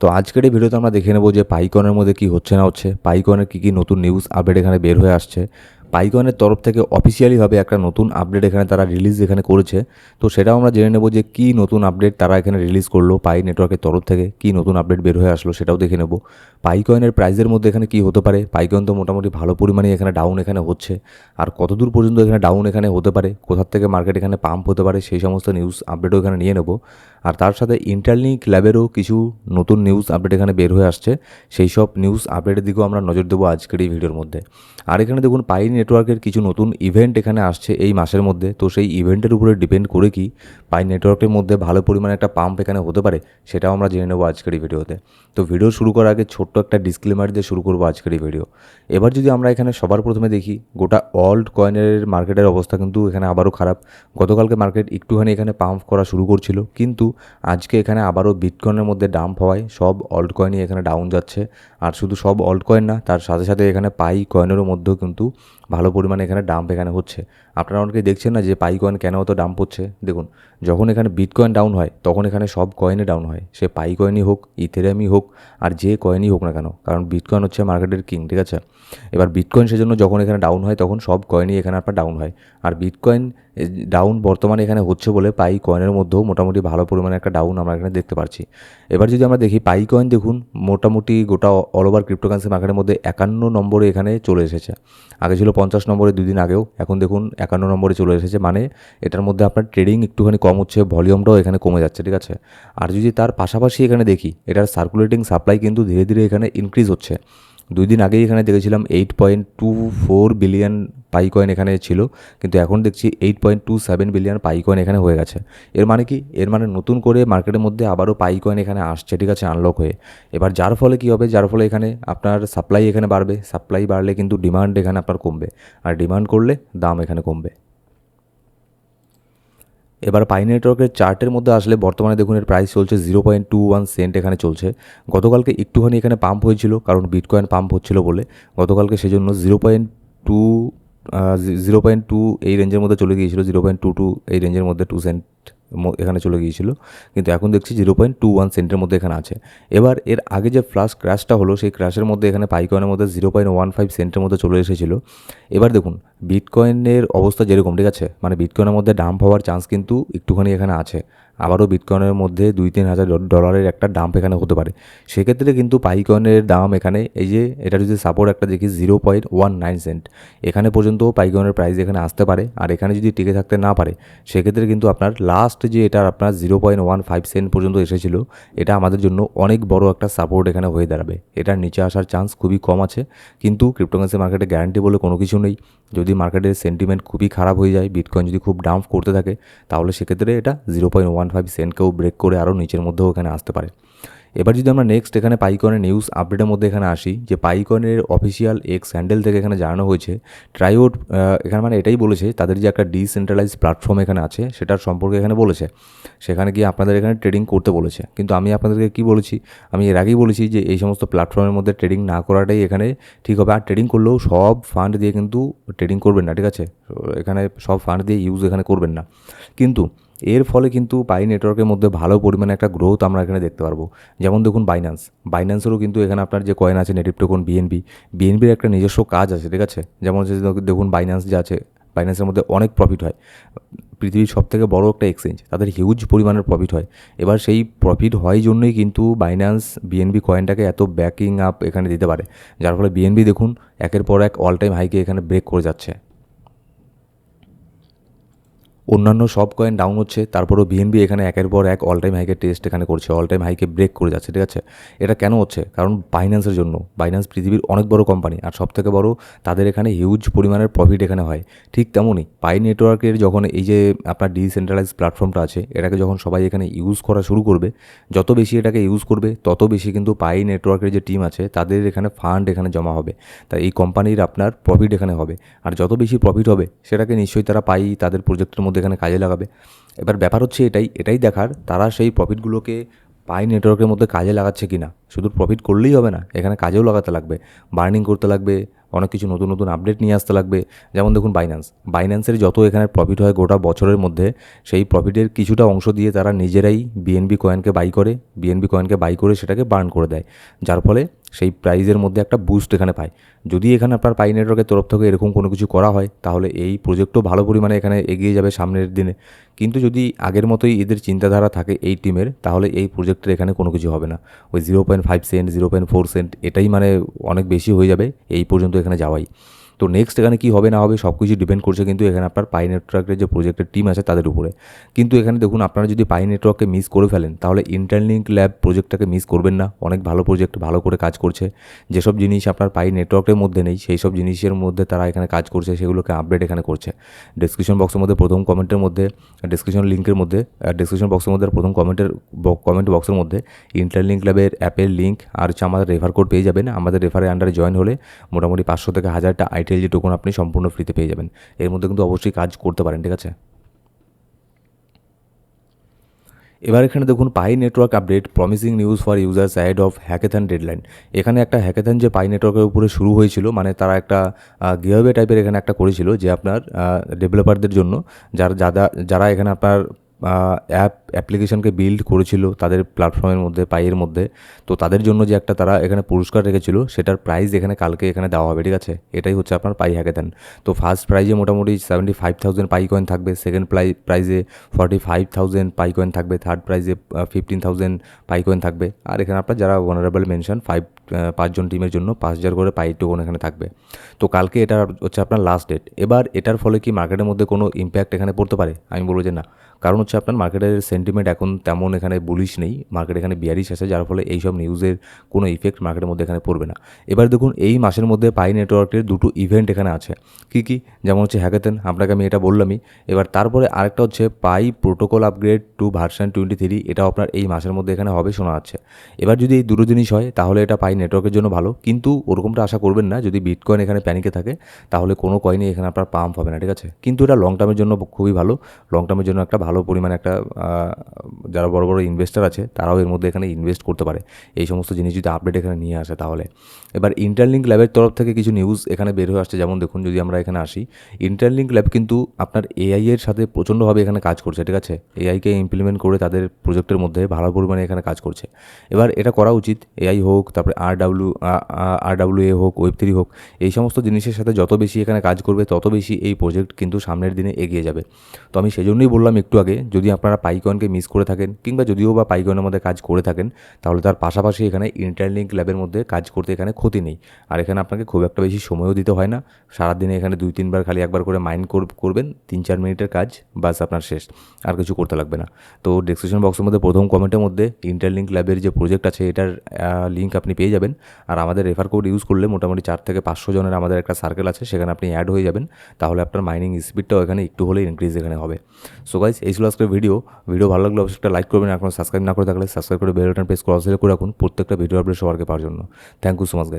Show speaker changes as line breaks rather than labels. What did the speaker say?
তো আজকের এই ভিডিওতে আমরা দেখে নেব যে পাইকনের মধ্যে কি হচ্ছে না হচ্ছে। পাইকনের কী কী নতুন নিউজ আপডেট এখানে বের হয়ে আসছে। পাইকনের তরফ থেকে অফিসিয়ালিভাবে একটা নতুন আপডেট এখানে তারা রিলিজ এখানে করেছে। তো সেটাও আমরা জেনে নেব যে কী নতুন আপডেট তারা এখানে রিলিজ করল পাই নেটওয়ার্কের তরফ থেকে, কী নতুন আপডেট বের হয়ে আসলো সেটাও দেখে নেব। পাইকয়েনের প্রাইসের মধ্যে এখানে কী হতে পারে? পাইকয়েন তো মোটামুটি ভালো পরিমাণে এখানে ডাউন এখানে হচ্ছে। আর কতদূর পর্যন্ত এখানে ডাউন এখানে হতে পারে? কোথার থেকে মার্কেট এখানে পাম্প হতে পারে? সেই সমস্ত নিউজ আপডেটও এখানে নিয়ে নেব। আর তার সাথে ইন্টারলিঙ্ক ল্যাবেরও কিছু নতুন নিউজ আপডেট এখানে বের হয়ে আসছে। সেই সব নিউজ আপডেটের দিকেও আমরা নজর দেবো আজকের এই ভিডিওর মধ্যে। আর এখানে দেখুন পাই নেটওয়ার্কের কিছু নতুন ইভেন্ট এখানে আসছে এই মাসের মধ্যে। তো সেই ইভেন্টের উপরে ডিপেন্ড করে কি পাই নেটওয়ার্কের মধ্যে ভালো পরিমাণে একটা পাম্প এখানে হতে পারে, সেটাও আমরা জেনে নেব আজকের এই ভিডিওতে তো। ভিডিও শুরু করার আগে ছোট্ট একটা ডিসক্লেমার দিয়ে শুরু করব আজকের এই ভিডিও এবার যদি আমরা এখানে সবার প্রথমে দেখি, গোটা অল্ড কয়েনের মার্কেটের অবস্থা কিন্তু এখানে আবারও খারাপ। গতকালকে মার্কেট একটুখানি এখানে পাম্প করা শুরু করছিল, কিন্তু আজকে এখানে আবারও বিটকয়েনের মধ্যে ডাম্প হওয়ায় সব অল্ট কয়েনই এখানে ডাউন যাচ্ছে। আর শুধু সব অল্ট কয়েন না, তার সাথে সাথে এখানে পাই কয়েনেরও মধ্যেও কিন্তু ভালো পরিমাণে এখানে ডাম্প এখানে হচ্ছে। আপনারা অনেকেই দেখছেন না যে পাই কয়েন কেন অত ডাম্প হচ্ছে? দেখুন, যখন এখানে বিটকয়েন ডাউন হয়, তখন এখানে সব কয়েনে ডাউন হয়। সে পাই কয়েনই হোক ইথেরিয়ামই হোক, আর যে কয়েনই হোক না কেন, কারণ বিটকয়েন হচ্ছে মার্কেটের কিং ঠিক আছে? এবার বিটকয়েন সেজন্য যখন এখানে ডাউন হয়, তখন সব কয়েনই এখানে আপনার ডাউন হয়। আর বিটকয়েন ডাউন বর্তমানে এখানে হচ্ছে বলে পাই কয়েনের মধ্যেও মোটামুটি ভালো পরিমাণে একটা ডাউন আমরা এখানে দেখতে পাচ্ছি এবার যদি আমরা দেখি পাই কয়েন দেখুন, মোটামুটি গোটা অল ওভার ক্রিপ্টোকারেন্সি মার্কেটের মধ্যে একান্ন নম্বরে এখানে চলে এসেছে। আগে ছিল পঞ্চাশ নম্বরে দুদিন আগেও, এখন দেখুন একান্ন নম্বরে চলে এসেছে। মানে এটার মধ্যে আপনার ট্রেডিং একটুখানি কম হচ্ছে ভলিউমটাও এখানে কমে যাচ্ছে, ঠিক আছে? আর যদি তার পাশাপাশি এখানে দেখি, এটার সার্কুলেটিং সাপ্লাই কিন্তু ধীরে ধীরে এখানে ইনক্রিজ হচ্ছে। দুই দিন আগেই এখানে দেখেছিলাম eight point two four billion pi coin এখানে ছিল, কিন্তু এখন দেখছি eight point two seven billion pi coin এখানে হয়ে গেছে। এর মানে কি? এর মানে নতুন করে মার্কেটের মধ্যে আবারও পাই কয়েন এখানে আসছে, ঠিক আছে আনলক হয়ে। এবার যার ফলে কী হবে? যার ফলে এখানে আপনার সাপ্লাই এখানে বাড়বে। সাপ্লাই বাড়লে কিন্তু ডিমান্ড এখানে আপনার কমবে। আর ডিমান্ড করলে দাম এখানে কমবে। এবার পাই নেটওয়ার্কের চার্টের মধ্যে আসলে বর্তমানে দেখুন এর প্রাইস চলছে zero point two one cent এখানে চলছে। গতকালকে একটুখানি এখানে পাম্প হয়েছিল, কারণ বিটকয়েন পাম্প হচ্ছিল বলে। গতকালকে সেজন্য zero point two zero point two এই রেঞ্জের মধ্যে চলে গিয়েছিল জিরো পয়েন্ট টু টু এই রেঞ্জের মধ্যে টু সেন্ট এখানে চলে গিয়েছিল। কিন্তু এখন দেখছি জিরো পয়েন্ট টু ওয়ান সেন্টের মধ্যে এখানে আছে। এবার এর আগে যে ফ্লাস ক্র্যাশটা হলো, সেই ক্র্যাশের মধ্যে এখানে পাইকয়েনের মধ্যে জিরো পয়েন্ট ওয়ান ফাইভ সেন্টের মধ্যে চলে এসেছিল। এবার দেখুন বিটকয়েনের অবস্থা যেরকম, ঠিক আছে? মানে বিটকয়েনের মধ্যে ডাম্প হওয়ার চান্স কিন্তু একটুখানি এখানে আছে। আবারও বিটকয়েনের মধ্যে দুই তিন হাজার ডলারের একটা ডাম্প এখানে হতে পারে। সেক্ষেত্রে কিন্তু পাইকয়েনের দাম এখানে, এই যে এটা যদি সাপোর্ট একটা দেখি zero point one nine cent এখানে পর্যন্ত পাইকয়েনের প্রাইস এখানে আসতে পারে। আর এখানে যদি টিকে থাকতে না পারে, সেক্ষেত্রে কিন্তু আপনার লাস্ট যে এটার আপনার zero point one five cent পর্যন্ত এসেছিল, এটা আমাদের জন্য অনেক বড় একটা সাপোর্ট এখানে হয়ে দাঁড়াবে। এটার নিচে আসার চান্স খুবই কম আছে। কিন্তু ক্রিপ্টোকারেন্সি মার্কেটে গ্যারান্টি বলে কোনো কিছু নেই। যদি মার্কেটের সেন্টিমেন্ট খুবই খারাপ হয়ে যায় বিটকয়েন যদি খুব ডাম্প করতে থাকে, তাহলে সেক্ষেত্রে এটা জিরো পয়েন্ট ওয়ান ফাইভ সেন্টকেও ব্রেক করে আরও নিচের মধ্যেও এখানে আসতে পারে। এবার যদি আমরা নেক্সট এখানে পাইকনের নিউজ আপডেটের মধ্যে এখানে আসি, যে পাইকনের অফিসিয়াল এক্স হ্যান্ডেল থেকে এখানে জানানো হয়েছে ট্রাইওড এখানে মানে এটাই বলেছে, তাদের যে একটা ডিসেন্ট্রালাইজ প্ল্যাটফর্ম এখানে আছে, সেটার সম্পর্কে এখানে বলেছে। সেখানে গিয়ে আপনাদের এখানে ট্রেডিং করতে বলেছে। কিন্তু আমি আপনাদেরকে কি বলেছি, আমি এর আগেই বলেছি যে এই সমস্ত প্ল্যাটফর্মের মধ্যে ট্রেডিং না করাটাই এখানে ঠিক হবে। আর ট্রেডিং করলেও সব ফান্ড দিয়ে কিন্তু ট্রেডিং করবেন না, ঠিক আছে? এখানে সব ফান্ড দিয়ে ইউজ এখানে করবেন না। কিন্তু এর ফলে কিন্তু পাই নেটওয়ার্কের মধ্যে ভালো পরিমাণে একটা গ্রোথ আমরা এখানে দেখতে পারব। যেমন দেখুন বাইন্যান্স বাইন্যান্সেরও কিন্তু এখানে আপনার যে কয়েন আছে নেটিভ টোকন বিএনবি বিএনবির একটা নিজস্ব কাজ আছে, ঠিক আছে? যেমন হচ্ছে দেখুন বাইন্যান্স যে আছে বাইন্যান্সের মধ্যে অনেক প্রফিট হয়। পৃথিবীর সব থেকে বড়ো একটা এক্সচেঞ্জ তাদের হিউজ পরিমাণের প্রফিট হয়। এবার সেই প্রফিট হয় জন্যই কিন্তু বাইন্যান্স বিএনবি কয়েনটাকে এত ব্যাকিং আপ এখানে দিতে পারে। যার ফলে বিএনবি দেখুন, একের পর এক অল টাইম হাইকে এখানে ব্রেক করে যাচ্ছে। অন্যান্য সব কয়েন ডাউন হচ্ছে, তারপরেও বিএনবি এখানে একের পর এক অল টাইম হাইকে টেস্ট এখানে করছে অল টাইম হাইকে ব্রেক করে যাচ্ছে, ঠিক আছে? এটা কেন হচ্ছে? কারণ বাইন্যান্সের জন্য বাইন্যান্স পৃথিবীর অনেক বড় কোম্পানি আর সব থেকে বড় তাদের এখানে হিউজ পরিমাণের প্রফিট এখানে হয়, ঠিক তেমনই পাই নেটওয়ার্কের যখন এই যে আপনার ডিসেন্ট্রালাইজ প্ল্যাটফর্মটা আছে, এটাকে যখন সবাই এখানে ইউজ করা শুরু করবে, যত বেশি এটাকে ইউজ করবে, তত বেশি কিন্তু পাই নেটওয়ার্কের যে টিম আছে, তাদের এখানে ফান্ড এখানে জমা হবে তাই এই কোম্পানির আপনার প্রফিট এখানে হবে, আর যত বেশি প্রফিট হবে, সেটাকে নিশ্চয়ই তারা পাই তাদের প্রজেক্টের মধ্যে এখানে কাজে লাগাবে। এবার ব্যাপার হচ্ছে এটাই এটাই দেখার তারা সেই প্রফিটগুলোকে পাই নেটওয়ার্কের মধ্যে কাজে লাগাচ্ছে কি না শুধু প্রফিট করলেই হবে না, এখানে কাজেও লাগাতে লাগবে বার্নিং করতে লাগবে, অনেক কিছু নতুন নতুন আপডেট নিয়ে আসতে লাগবে। যেমন দেখুন বাইন্যান্স বাইন্যান্সের যত এখানে প্রফিট হয় গোটা বছরের মধ্যে, সেই প্রফিটের কিছুটা অংশ দিয়ে তারা নিজেরাই বিএনবি কয়েনকে বাই করে বিএনবি কয়েনকে বাই করে সেটাকে বার্ন করে দেয়। যার ফলে সেই প্রাইজের মধ্যে একটা বুস্ট এখানে পায়। যদি এখানে আপনার পাই নেটওয়ার্কের তরফ থেকে এরকম কোনো কিছু করা হয়, তাহলে এই প্রজেক্টও ভালো পরিমাণে এখানে এগিয়ে যাবে সামনের দিনে। কিন্তু যদি আগের মতোই এদের চিন্তাধারা থাকে এই টিমের তাহলে এই প্রজেক্টের এখানে কোনো কিছু হবে না। ওই zero point five cent zero point four cent এটাই মানে অনেক বেশি হয়ে যাবে এই পর্যন্ত এখানে যাওয়াই। তো নেক্সট এখানে কী হবে না হবে সব কিছু ডিপেন্ড করছে কিন্তু এখানে আপনার পাই নেটওয়ার্কের যে প্রজেক্টের টিম আছে তাদের উপরে। কিন্তু এখানে দেখুন আপনারা যদি পাই নেটওয়ার্ককে মিস করে ফেলেন, তাহলে ইন্টারলিঙ্ক ল্যাব প্রজেক্টটাকে মিস করবেন না। অনেক ভালো প্রজেক্ট ভালো করে কাজ করছে। যেসব জিনিস আপনার পাই নেটওয়ার্কের মধ্যে নেই সেই সব জিনিসের মধ্যে তারা এখানে কাজ করছে, সেগুলোকে আপডেট এখানে করছে। ডিসক্রিপশন বক্সের মধ্যে প্রথম কমেন্টের মধ্যে ডিসক্রিপশন লিঙ্কের মধ্যে ডিসক্রিপশন বক্সের মধ্যে প্রথম কমেন্টের কমেন্ট বক্সের মধ্যে ইন্টারলিঙ্ক ল্যাবের অ্যাপের লিঙ্ক আর হচ্ছে আমাদের রেফার কোড পেয়ে যাবেন। আমাদের রেফারের আন্ডারে জয়েন হলে মোটামুটি পাঁচশো থেকে হাজারটা আইটেল যে টোকন আপনি সম্পূর্ণ ফ্রিতে পেয়ে যাবেন। এর মধ্যে কিন্তু অবশ্যই কাজ করতে পারেন, ঠিক আছে? এবার এখানে দেখুন pi network update promising news for users add of hackathon deadline এখানে একটা হ্যাকেথন যে পাই নেটওয়ার্কের উপরে শুরু হয়েছিল মানে তারা একটা গিয়াবে টাইপের এখানে একটা করেছিল যে আপনার ডেভেলপারদের জন্য যারা যারা এখানে আপনার অ্যাপ অ্যাপ্লিকেশনকে বিল্ড করেছিল তাদের প্ল্যাটফর্মের মধ্যে পাইয়ের মধ্যে। তো তাদের জন্য যে একটা তারা এখানে পুরস্কার রেখেছিল, সেটার প্রাইজ এখানে কালকে এখানে দেওয়া হবে, ঠিক আছে? এটাই হচ্ছে আপনার পাই হ্যাকেথান তো ফার্স্ট প্রাইজে মোটামুটি seventy five thousand pi coin থাকবে সেকেন্ড প্রাই প্রাইজে forty five thousand pi coin থাকবে থার্ড প্রাইজে ফিফটিন থাউজেন্ড পাই কয়েন থাকবে। আর এখানে আপনার যারা ওনারেবল মেনশন ফাইভ পাঁচজন টিমের জন্য পাঁচ হাজার করে পাই টোকন এখানে থাকবে। তো কালকে এটা হচ্ছে আপনার লাস্ট ডেট এবার এটার ফলে কি মার্কেটের মধ্যে কোনো ইম্প্যাক্ট এখানে পড়তে পারে? আমি বলব যে না। কারণ হচ্ছে আপনার মার্কেটের সেন্টিমেন্ট এখন তেমন এখানে বুলিশ নেই মার্কেট এখানে বিয়ারিশ আছে, যার ফলে এইসব নিউজের কোনো ইফেক্ট মার্কেটের মধ্যে এখানে পড়বে না। এবার দেখুন, এই মাসের মধ্যে পাই নেটওয়ার্কের দুটো ইভেন্ট এখানে আছে। কী কী? যেমন হচ্ছে হ্যাকেতেন আপনাকে আমি এটা বললামই। এবার তারপরে আরেকটা হচ্ছে pi protocol upgrade to version twenty three এটাও আপনার এই মাসের মধ্যে এখানে হবে শোনা যাচ্ছে। এবার যদি এই দুটো জিনিস হয়, তাহলে এটা পাই নেটওয়ার্কের জন্য ভালো। কিন্তু ওরকমটা আশা করবেন না, যদি বিটকয়েন এখানে প্যানিকে থাকে, তাহলে কোনো কয়েনই এখানে আপনার পাম্প হবে না, ঠিক আছে? কিন্তু এটা লং টার্মের জন্য খুবই ভালো। লং টার্মের জন্য একটা ভালো পরিমাণে একটা যারা বড় বড় ইনভেস্টার আছে, তারাও এর মধ্যে এখানে ইনভেস্ট করতে পারে। এই সমস্ত জিনিস যদি আপডেট এখানে নিয়ে আসে তাহলে। এবার ইন্টারলিঙ্ক ল্যাবের তরফ থেকে কিছু নিউজ এখানে বের হয়ে আসছে। যেমন দেখুন, যদি আমরা এখানে আসি ইন্টারলিঙ্ক ল্যাব কিন্তু আপনার এআই এর সাথে প্রচণ্ডভাবে এখানে কাজ করছে, ঠিক আছে? এআইকে ইমপ্লিমেন্ট করে তাদের প্রজেক্টের মধ্যে ভালো পরিমাণে এখানে কাজ করছে। এবার এটা করা উচিত এআই হোক, তারপরে আর ডাব্লিউ আর ডাব্লিউ এ হোক ওয়েব থ্রি হোক, এই সমস্ত জিনিসের সাথে যত বেশি এখানে কাজ করবে, তত বেশি এই প্রজেক্ট কিন্তু সামনের দিনে এগিয়ে যাবে। তো আমি সেজন্যই বললাম একটু আগে যদি আপনারা পাইকনকে মিস করে থাকেন কিংবা যদিও বা পাইকনের মধ্যে কাজ করে থাকেন, তাহলে তার পাশাপাশি এখানে ইন্টারলিঙ্ক ল্যাবের মধ্যে কাজ করতে এখানে ক্ষতি নেই। আর এখানে আপনাকে খুব একটা বেশি সময়ও দিতে হয় না। সারাদিনে এখানে দুই, তিনবার খালি একবার করে মাইন্ড করবেন, তিন, চার মিনিটের কাজ বাস আপনার শেষ। আর কিছু করতে লাগবে না। তো ডিসক্রিপশন বক্সের মধ্যে প্রথম কমেন্টের মধ্যে ইন্টারলিঙ্ক ল্যাবের যে প্রজেক্ট আছে, এটার লিঙ্ক আপনি পেয়ে যাবেন। আর আমাদের রেফার কোড ইউজ করলে মোটামুটি চার থেকে পাঁচশো জনের আমাদের একটা সার্কেল আছে, সেখানে আপনি অ্যাড হয়ে যাবেন। তাহলে আপনার মাইনিং স্পিডটাও এখানে একটু হলেই ইনক্রিজ এখানে হবে। সো গাইজ এই ছিল আজকের ভিডিও ভিডিও ভালো লাগলে অবশ্যই একটা লাইক করবেন এখন সাবস্ক্রাইব না করে থাকলে সাবস্ক্রাইব করে বেল বাটন প্রেস করে রাখুন প্রত্যেকটা ভিডিও আপডেট সবারকে পাওয়ার জন্য। Thank you so much guys